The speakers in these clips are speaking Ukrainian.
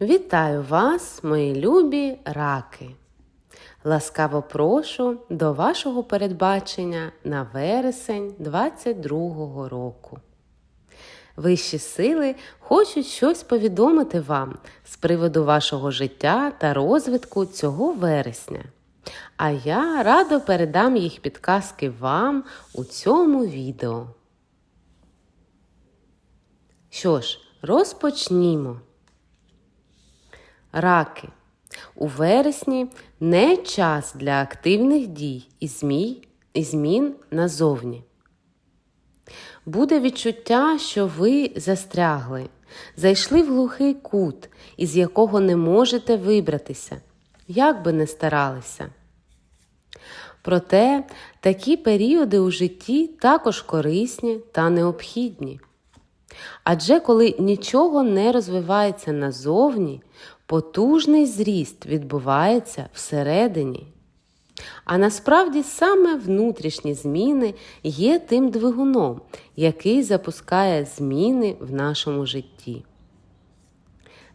Вітаю вас, мої любі раки! Ласкаво прошу до вашого передбачення на вересень 22-го року. Вищі сили хочуть щось повідомити вам з приводу вашого життя та розвитку цього вересня. А я радо передам їх підказки вам у цьому відео. Що ж, розпочнімо. Раки. У вересні не час для активних дій і змій і змін назовні. Буде відчуття, що ви застрягли, зайшли в глухий кут, із якого не можете вибратися, як би не старалися. Проте такі періоди у житті також корисні та необхідні. Адже коли нічого не розвивається назовні, потужний зріст відбувається всередині. А насправді саме внутрішні зміни є тим двигуном, який запускає зміни в нашому житті.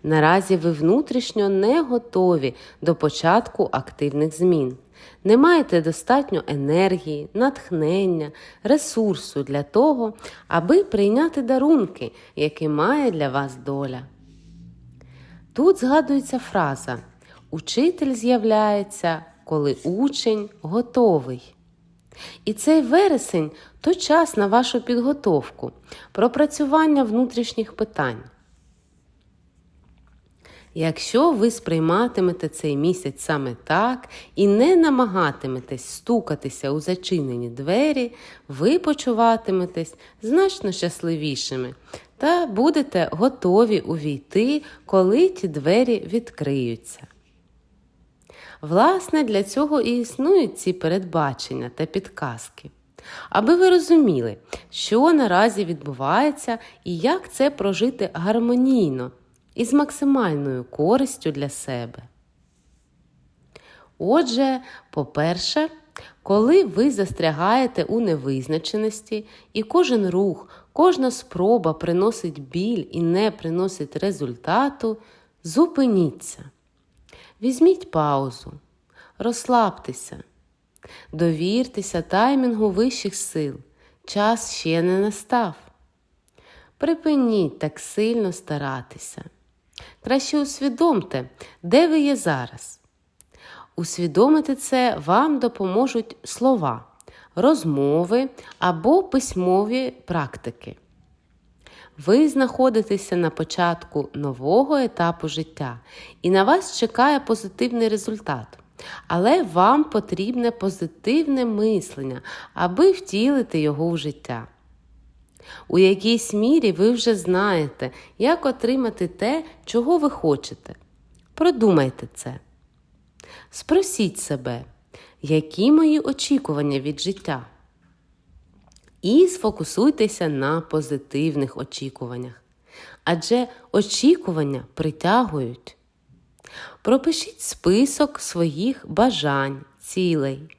Наразі ви внутрішньо не готові до початку активних змін. Не маєте достатньо енергії, натхнення, ресурсу для того, аби прийняти дарунки, які має для вас доля. Тут згадується фраза Учитель з'являється, коли учень готовий. І цей вересень то час на вашу підготовку, пропрацювання внутрішніх питань. Якщо ви сприйматимете цей місяць саме так і не намагатиметесь стукатися у зачинені двері, ви почуватиметесь значно щасливішими та будете готові увійти, коли ті двері відкриються. Власне, для цього і існують ці передбачення та підказки. Аби ви розуміли, що наразі відбувається і як це прожити гармонійно і з максимальною користю для себе. Отже, по-перше, коли ви застрягаєте у невизначеності, і кожен рух, кожна спроба приносить біль і не приносить результату, зупиніться. Візьміть паузу, розслабтеся, довіртеся таймінгу вищих сил. Час ще не настав. Припиніть так сильно старатися. Краще усвідомте, де ви є зараз. Усвідомити це вам допоможуть слова, розмови або письмові практики. Ви знаходитеся на початку нового етапу життя, і на вас чекає позитивний результат. Але вам потрібне позитивне мислення, аби втілити його в життя. У якійсь мірі ви вже знаєте, як отримати те, чого ви хочете. Продумайте це. Спросіть себе, які мої очікування від життя? І сфокусуйтеся на позитивних очікуваннях. Адже очікування притягують. Пропишіть список своїх бажань, цілей.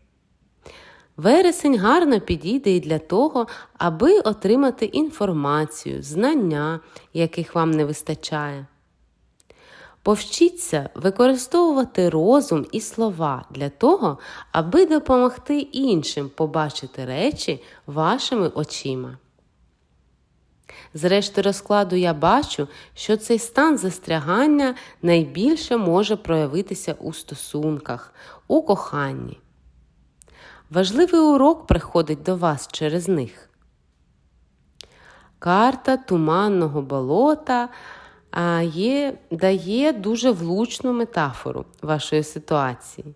Вересень гарно підійде і для того, аби отримати інформацію, знання, яких вам не вистачає. Повчіться використовувати розум і слова для того, аби допомогти іншим побачити речі вашими очима. Зрешти розкладу я бачу, що цей стан застрягання найбільше може проявитися у стосунках, у коханні. Важливий урок приходить до вас через них. Карта туманного болота є, дає дуже влучну метафору вашої ситуації.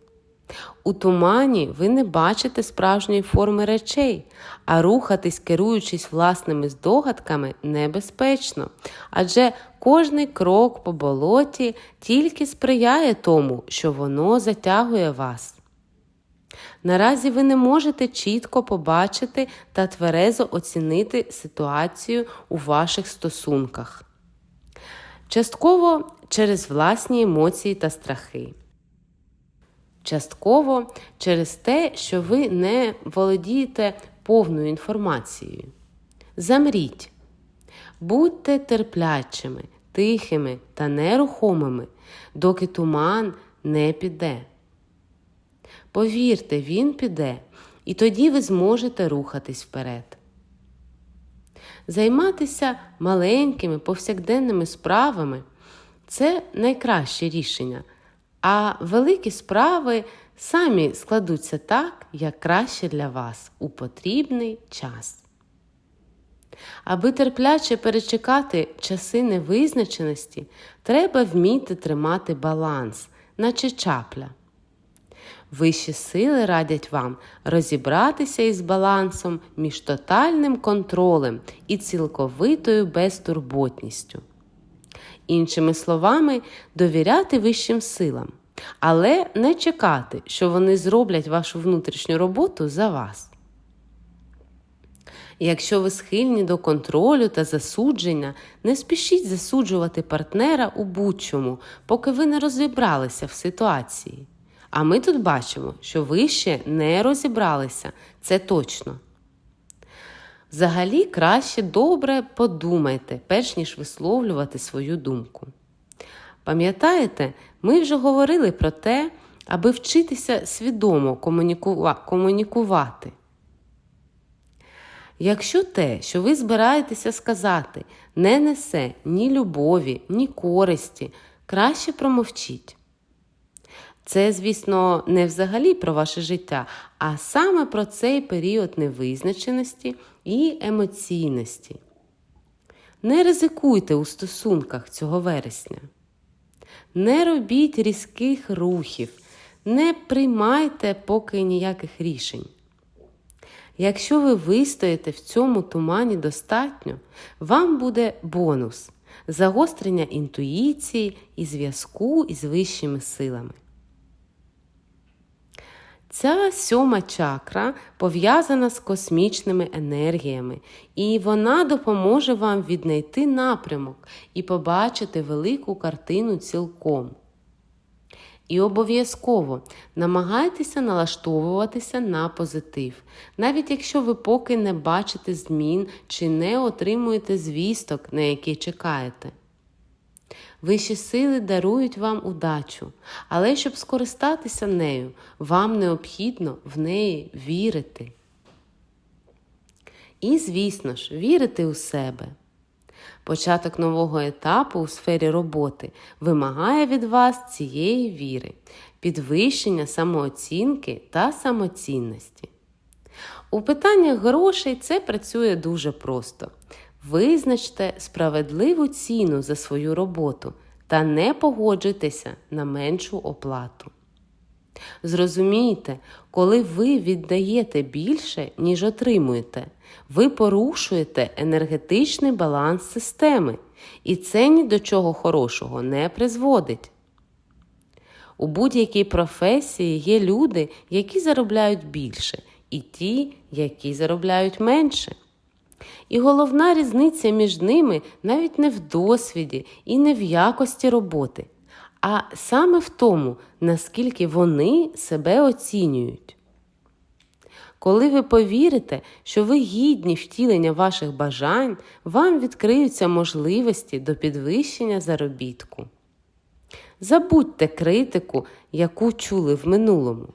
У тумані ви не бачите справжньої форми речей, а рухатись, керуючись власними здогадками, небезпечно, адже кожний крок по болоті тільки сприяє тому, що воно затягує вас. Наразі ви не можете чітко побачити та тверезо оцінити ситуацію у ваших стосунках. Частково через власні емоції та страхи. Частково через те, що ви не володієте повною інформацією. Замріть, будьте терплячими, тихими та нерухомими, доки туман не піде. Повірте, він піде, і тоді ви зможете рухатись вперед. Займатися маленькими повсякденними справами це найкраще рішення, а великі справи самі складуться так, як краще для вас у потрібний час. Аби терпляче перечекати часи невизначеності, треба вміти тримати баланс, наче чапля. Вищі сили радять вам розібратися із балансом між тотальним контролем і цілковитою безтурботністю. Іншими словами, довіряти вищим силам, але не чекати, що вони зроблять вашу внутрішню роботу за вас. Якщо ви схильні до контролю та засудження, не спішіть засуджувати партнера у будь-чому, поки ви не розібралися в ситуації. А ми тут бачимо, що ви ще не розібралися, це точно. Взагалі краще добре подумайте, перш ніж висловлювати свою думку. Пам'ятаєте, ми вже говорили про те, аби вчитися свідомо комунікува- комунікувати. Якщо те, що ви збираєтеся сказати, не несе ні любові, ні користі, краще промовчіть. Це, звісно, не взагалі про ваше життя, а саме про цей період невизначеності і емоційності. Не ризикуйте у стосунках цього вересня. Не робіть різких рухів, не приймайте поки ніяких рішень. Якщо ви вистоїте в цьому тумані достатньо, вам буде бонус загострення інтуїції і зв'язку із вищими силами. Ця сьома чакра пов'язана з космічними енергіями, і вона допоможе вам віднайти напрямок і побачити велику картину цілком. І обов'язково намагайтеся налаштовуватися на позитив, навіть якщо ви поки не бачите змін чи не отримуєте звісток, на які чекаєте. Вищі сили дарують вам удачу, але щоб скористатися нею, вам необхідно в неї вірити. І, звісно ж, вірити у себе. Початок нового етапу у сфері роботи вимагає від вас цієї віри, підвищення самооцінки та самоцінності. У питаннях грошей це працює дуже просто. Визначте справедливу ціну за свою роботу та не погоджуйтеся на меншу оплату. Зрозумійте, коли ви віддаєте більше, ніж отримуєте, ви порушуєте енергетичний баланс системи, і це ні до чого хорошого не призводить. У будь-якій професії є люди, які заробляють більше, і ті, які заробляють менше. І головна різниця між ними навіть не в досвіді і не в якості роботи, а саме в тому, наскільки вони себе оцінюють. Коли ви повірите, що ви гідні втілення ваших бажань, вам відкриються можливості до підвищення заробітку. Забудьте критику, яку чули в минулому.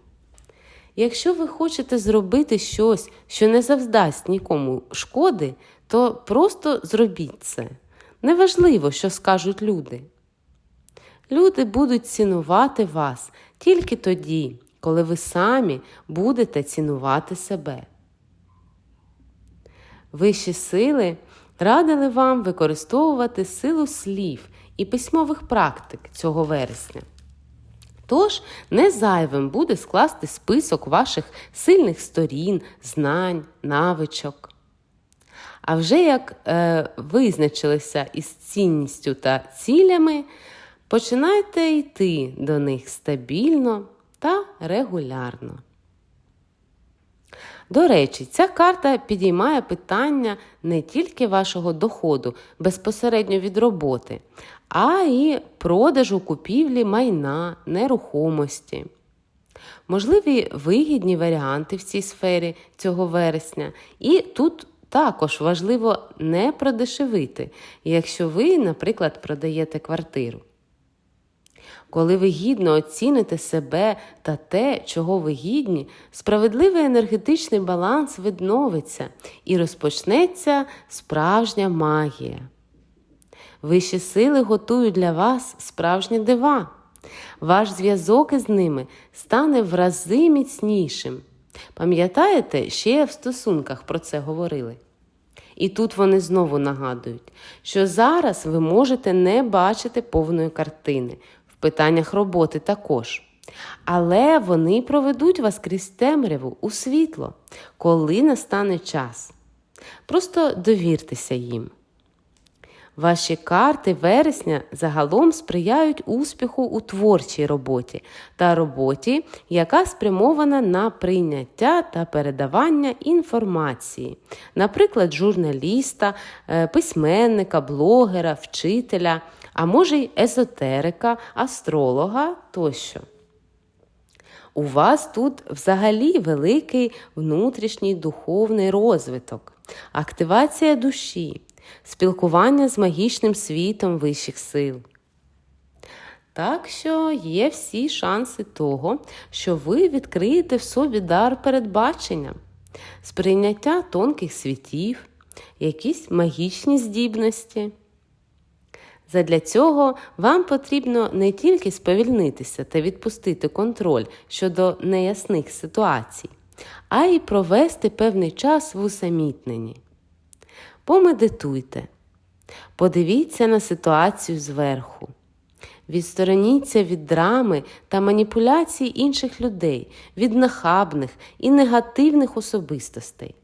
Якщо ви хочете зробити щось, що не завдасть нікому шкоди, то просто зробіть це. Неважливо, що скажуть люди. Люди будуть цінувати вас тільки тоді, коли ви самі будете цінувати себе. Вищі сили радили вам використовувати силу слів і письмових практик цього вересня. Тож не зайвим буде скласти список ваших сильних сторін, знань, навичок. А вже як е, визначилися із цінністю та цілями, починайте йти до них стабільно та регулярно. До речі, ця карта підіймає питання не тільки вашого доходу безпосередньо від роботи, а й продажу купівлі майна, нерухомості. Можливі вигідні варіанти в цій сфері цього вересня, і тут також важливо не продешевити, якщо ви, наприклад, продаєте квартиру. Коли ви гідно оціните себе та те, чого ви гідні, справедливий енергетичний баланс відновиться і розпочнеться справжня магія. Вищі сили готують для вас справжні дива. Ваш зв'язок із ними стане в рази міцнішим. Пам'ятаєте, ще в стосунках про це говорили? І тут вони знову нагадують, що зараз ви можете не бачити повної картини, в питаннях роботи також. Але вони проведуть вас крізь темряву у світло, коли настане час. Просто довіртеся їм. Ваші карти вересня загалом сприяють успіху у творчій роботі та роботі, яка спрямована на прийняття та передавання інформації, наприклад, журналіста, е, письменника, блогера, вчителя, а може й езотерика, астролога тощо. У вас тут взагалі великий внутрішній духовний розвиток, активація душі, спілкування з магічним світом вищих сил. Так що є всі шанси того, що ви відкриєте в собі дар передбачення, сприйняття тонких світів, якісь магічні здібності. Задля цього вам потрібно не тільки сповільнитися та відпустити контроль щодо неясних ситуацій, а й провести певний час в усамітненні. Помедитуйте, подивіться на ситуацію зверху, відстороніться від драми та маніпуляцій інших людей, від нахабних і негативних особистостей.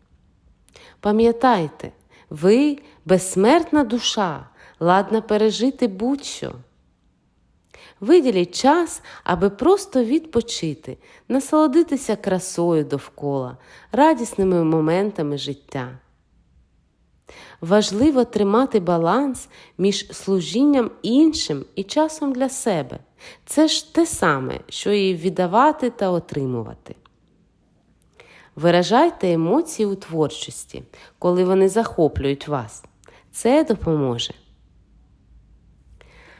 Пам'ятайте, ви безсмертна душа, ладна пережити будь-що. Виділіть час, аби просто відпочити, насолодитися красою довкола, радісними моментами життя. Важливо тримати баланс між служінням іншим і часом для себе. Це ж те саме, що і віддавати та отримувати. Виражайте емоції у творчості, коли вони захоплюють вас. Це допоможе.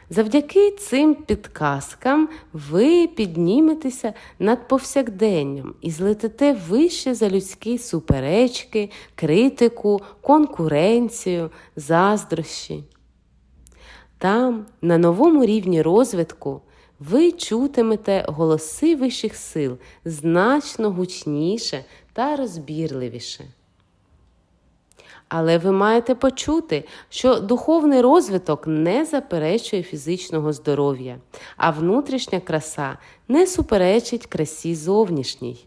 Завдяки цим підказкам ви підніметеся над повсякденням і злетите вище за людські суперечки, критику, конкуренцію, заздрощі. Там, на новому рівні розвитку, ви чутимете голоси вищих сил значно гучніше та розбірливіше. Але ви маєте почути, що духовний розвиток не заперечує фізичного здоров'я, а внутрішня краса не суперечить красі зовнішній.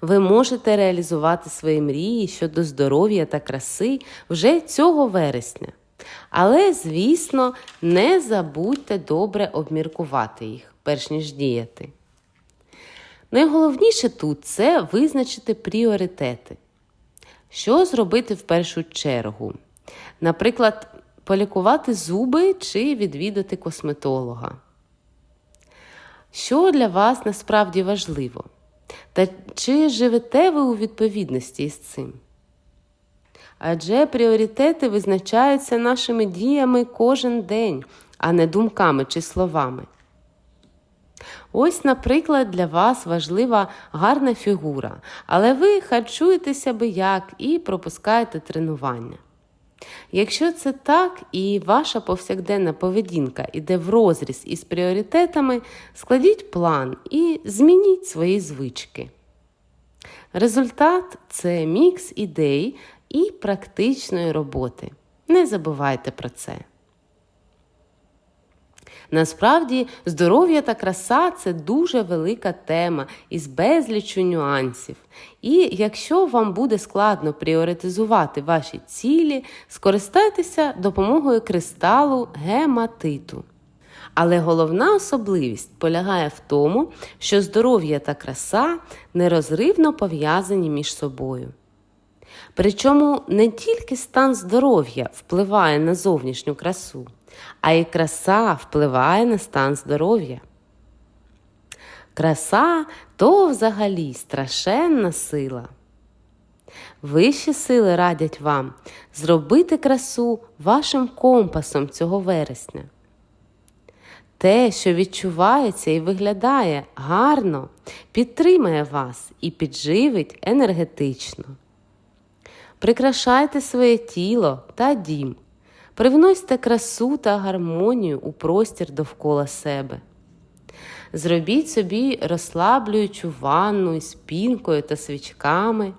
Ви можете реалізувати свої мрії щодо здоров'я та краси вже цього вересня. Але, звісно, не забудьте добре обміркувати їх, перш ніж діяти. Найголовніше тут це визначити пріоритети. Що зробити в першу чергу? Наприклад, полікувати зуби чи відвідати косметолога. Що для вас насправді важливо? Та чи живете ви у відповідності із цим? Адже пріоритети визначаються нашими діями кожен день, а не думками чи словами. Ось, наприклад, для вас важлива гарна фігура, але ви харчуєтеся би як і пропускаєте тренування. Якщо це так і ваша повсякденна поведінка йде в розріз із пріоритетами, складіть план і змініть свої звички. Результат це мікс ідей і практичної роботи. Не забувайте про це. Насправді, здоров'я та краса це дуже велика тема із безлічу нюансів. І якщо вам буде складно пріоритизувати ваші цілі, скористайтеся допомогою кристалу гематиту. Але головна особливість полягає в тому, що здоров'я та краса нерозривно пов'язані між собою. Причому не тільки стан здоров'я впливає на зовнішню красу, а й краса впливає на стан здоров'я. Краса то взагалі страшенна сила. Вищі сили радять вам зробити красу вашим компасом цього вересня. Те, що відчувається і виглядає гарно, підтримає вас і підживить енергетично. Прикрашайте своє тіло та дім, привносьте красу та гармонію у простір довкола себе. Зробіть собі розслаблюючу ванну із пінкою та свічками.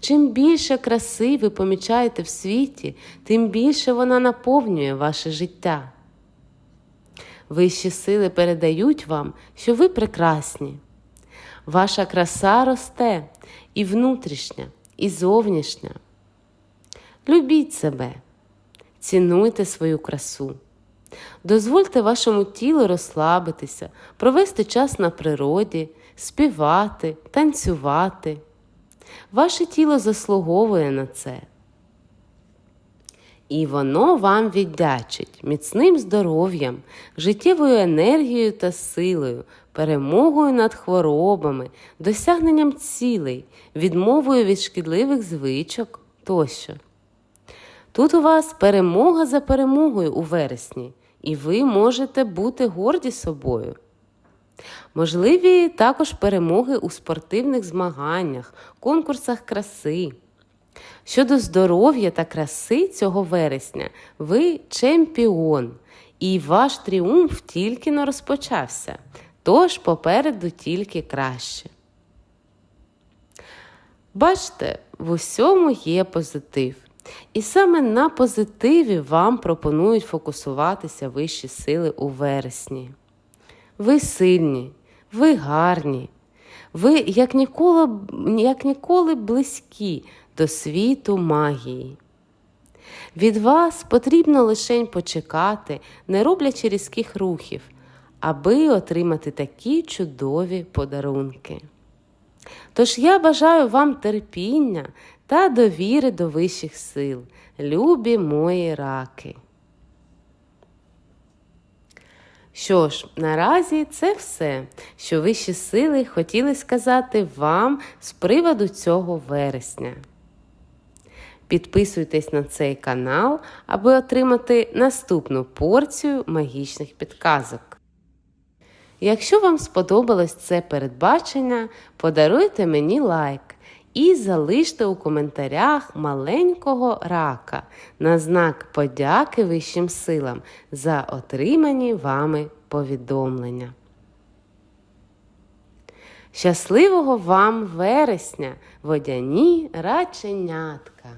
Чим більше краси ви помічаєте в світі, тим більше вона наповнює ваше життя. Вищі сили передають вам, що ви прекрасні. Ваша краса росте і внутрішня, і зовнішня. Любіть себе, цінуйте свою красу. Дозвольте вашому тілу розслабитися, провести час на природі, співати, танцювати. Ваше тіло заслуговує на це. І воно вам віддячить міцним здоров'ям, життєвою енергією та силою, перемогою над хворобами, досягненням цілей, відмовою від шкідливих звичок тощо. Тут у вас перемога за перемогою у вересні, і ви можете бути горді собою. Можливі також перемоги у спортивних змаганнях, конкурсах краси. Щодо здоров'я та краси цього вересня, ви чемпіон, і ваш тріумф тільки не розпочався, тож попереду тільки краще. Бачите, в усьому є позитив. І саме на позитиві вам пропонують фокусуватися вищі сили у вересні. Ви сильні, ви гарні, ви як ніколи, як ніколи близькі до світу магії. Від вас потрібно лише почекати, не роблячи різких рухів, аби отримати такі чудові подарунки. Тож я бажаю вам терпіння та довіри до вищих сил, любі мої раки. Що ж, наразі це все, що вищі сили хотіли сказати вам з приводу цього вересня. Підписуйтесь на цей канал, аби отримати наступну порцію магічних підказок. Якщо вам сподобалось це передбачення, подаруйте мені лайк і залиште у коментарях маленького рака на знак подяки вищим силам за отримані вами повідомлення. Щасливого вам вересня, водяні раченятка!